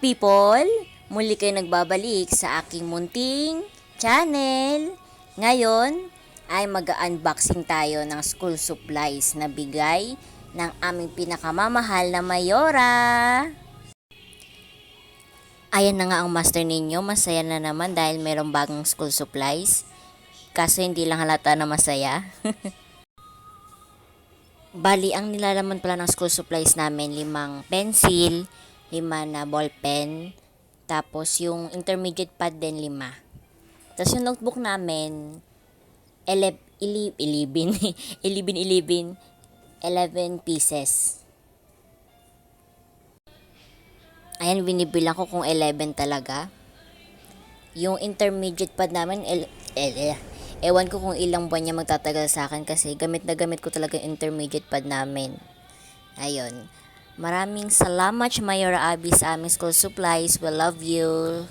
people! Muli kayo nagbabalik sa aking munting channel. Ngayon ay mag-unboxing tayo ng school supplies na bigay ng aming pinakamamahal na Mayora. Ayan na nga ang master ninyo. Masaya na naman dahil merong bagong school supplies. Kaso hindi lang halata na masaya. Bali, ang nilalaman pala ng school supplies namin, limang pencil, lima na ball pen, tapos yung intermediate pad din lima. Tapos yung notebook namin, 11, 11, 11, 11, 11 pieces. Ayan, binibilang ko kung 11 talaga. Yung intermediate pad namin, el, el, eh, ewan ko kung ilang buwan niya magtatagal sa akin kasi gamit na gamit ko talaga yung intermediate pad namin. Ayun. Maraming salamat, Mayora Abby, sa aming school supplies. We love you.